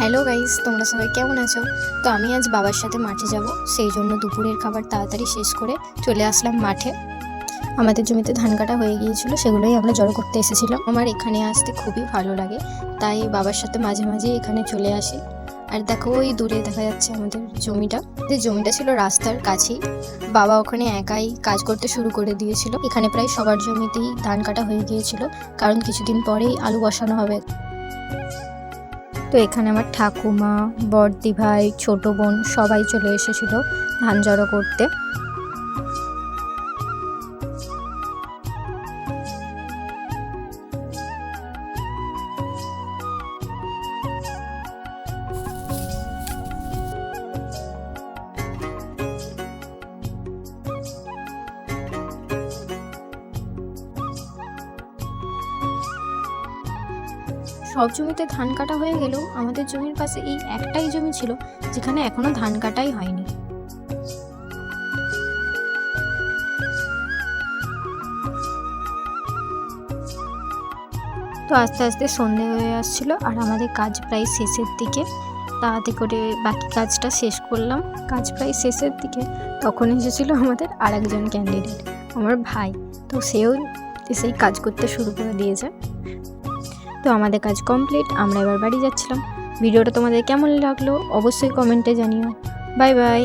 Hello guys তোমরা সবাই কেমন আছো? তো আমি আজ বাবার সাথে মাঠে যাব, সেই জন্য দুপুরের খাবার তাড়াতাড়ি শেষ করে চলে আসলাম মাঠে। আমাদের জমিতে ধান কাটা হয়ে গিয়েছিল, সেগুলোই আমরা জড়ো করতে এসেছিলাম। আমার এখানে আসতে খুবই ভালো লাগে, তাই বাবার সাথে মাঝে মাঝে এখানে চলে আসি। আর দেখো ওই দূরে দেখা যাচ্ছে আমাদের জমিটা। যে জমিটা ছিল রাস্তার কাছেই। বাবা ওখানে একাই কাজ করতে শুরু করে দিয়েছিল। এখানে প্রায় সবার জমিতেই ধান কাটা হয়ে গিয়েছিল, কারণ কিছুদিন পরেই আলু বসানো হবে। তো এখানে আমার ঠাকুমা বড়দি ভাই ছোটো বোন সবাই চলে এসেছিল ধান জড়ো করতে। সব জমিতে ধান কাটা হয়ে গেলেও আমাদের জমির পাশে এই একটাই জমি ছিল, যেখানে এখনও ধান কাটাই হয়নি। তো আস্তে আস্তে সন্ধে হয়ে আসছিল আর আমাদের কাজ প্রায় শেষের দিকে। তাড়াতাড়ি করে বাকি কাজটা শেষ করলাম। কাজ প্রায় শেষের দিকে তখন এসেছিল আমাদের আর একজন ক্যান্ডিডেট আমার ভাই। তো সেও সেই কাজ করতে শুরু করে দিয়েছে। তো আমাদের কাজ কমপ্লিট আমরা এবার বাড়ি যাচ্ছিলাম। ভিডিওটা তোমাদের কেমন লাগল অবশ্যই কমেন্টে জানিও। Bye bye.